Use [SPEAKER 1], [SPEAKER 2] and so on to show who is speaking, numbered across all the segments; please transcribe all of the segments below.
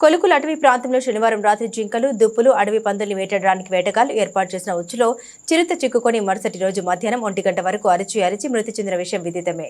[SPEAKER 1] కొలుకుల అటవీ ప్రాంతంలో శనివారం రాత్రి జింకలు దుప్పులు అడవి పందుల్ని వేటాడడానికి వేటగాళ్ళు ఏర్పాటు చేసిన ఉచ్చులో చిరుత చిక్కుకొని మరుసటి రోజు మధ్యాహ్నం ఒంటి గంట వరకు అరిచి అరిచి మృతి చెందిన విషయం విదితమే.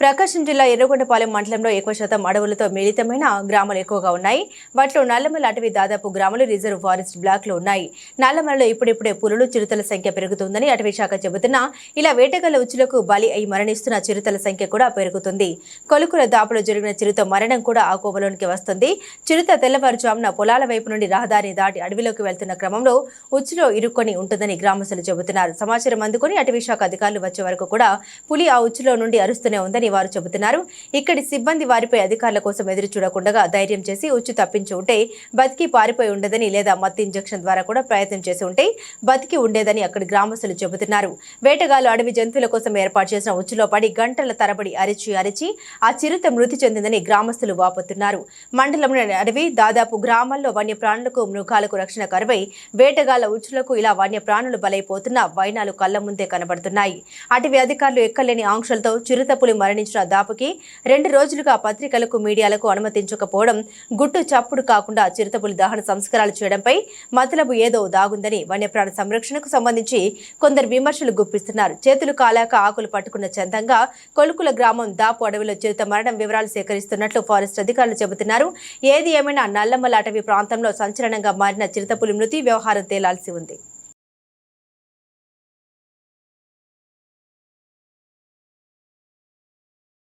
[SPEAKER 1] ప్రకాశం జిల్లా ఎర్రగొండపాలెం మండలంలో ఎక్కువ శాతం అడవులతో మిళితమైన గ్రామాలు ఎక్కువగా ఉన్నాయి. వాటిలో నల్లమల అటవీ దాదాపు గ్రామాలు రిజర్వ్ ఫారెస్ట్ బ్లాక్లో ఉన్నాయి. నల్లమలలో ఇప్పుడిప్పుడే పులులు చిరుతల సంఖ్య పెరుగుతుందని అటవీ శాఖ చెబుతున్నా. ఇలా వేటగాళ్ళ ఉచ్చులకు బలి అయి మరణిస్తున్న చిరుతల సంఖ్య కూడా పెరుగుతుంది. కొలుకుల దాపులో జరిగిన చిరుత మరణం కూడా ఆ కోవలోనికి వస్తుంది. చిరుత తెల్లవారుజామున పొలాల వైపు నుండి రహదారిని దాటి అడవిలోకి వెళ్తున్న క్రమంలో ఉచ్చులో ఇరుక్కొని ఉంటుందని గ్రామస్తులు చెబుతున్నారు. సమాచారం అందుకుని అటవీ శాఖ అధికారులు వచ్చే వరకు కూడా పులి ఆ ఉచ్చులో నుండి అరుస్తూనే ఉందని వారు చెబుతున్నారు. ఇక్కడి సిబ్బంది వారిపై అధికారుల కోసం ఎదురు చూడకుండా ధైర్యం చేసి ఉచ్చు తప్పించి ఉంటే బతికి పారిపోయి ఉండదని లేదా మత్తు ఇంజెక్షన్ ద్వారా కూడా ప్రయత్నం చేసి ఉంటే బతికి ఉండేదని అక్కడి గ్రామస్తులు చెబుతున్నారు. వేటగాళ్ళు అడవి జంతువుల కోసం ఏర్పాటు చేసిన ఉచ్చులో పడి గంటల తరబడి అరిచి అరిచి ఆ చిరుత మృతి చెందిందని గ్రామస్తులు వాపోతున్నారు. మండలంలోని అడవి దాదాపు గ్రామాల్లో వన్యప్రాణులకు మృగాలకు రక్షణ కరువై వేటగాళ్ళ ఉచ్చులకు ఇలా వన్యప్రాణులు బలైపోతున్న వైనాలు కళ్ళ ముందే కనబడుతున్నాయి. అటవీ అధికారులు ఎక్కలేని ఆంక్షలతో చిరుతపులి మరణించిన దాపుకి రెండు రోజులుగా పత్రికలకు మీడియాలకు అనుమతించకపోవడం గుట్టు చప్పుడు కాకుండా చిరుతపులి దహన సంస్కారాలు చేయడంపై మతలబు ఏదో దాగుందని వన్యప్రాణ సంరక్షణకు సంబంధించి కొందరు విమర్శలు గుప్పిస్తున్నారు. చేతులు కాలాక ఆకులు పట్టుకున్న చందంగా కొలుకుల గ్రామం దాపు అడవిలో చిరుత మరణం వివరాలు సేకరిస్తున్నట్లు ఫారెస్ట్ అధికారులు చెబుతున్నారు. ఏది ఏమైనా నల్లమల అటవీ ప్రాంతంలో సంచలనంగా మారిన చిరుతపులి మృతి వ్యవహారం తేలాల్సి ఉంది.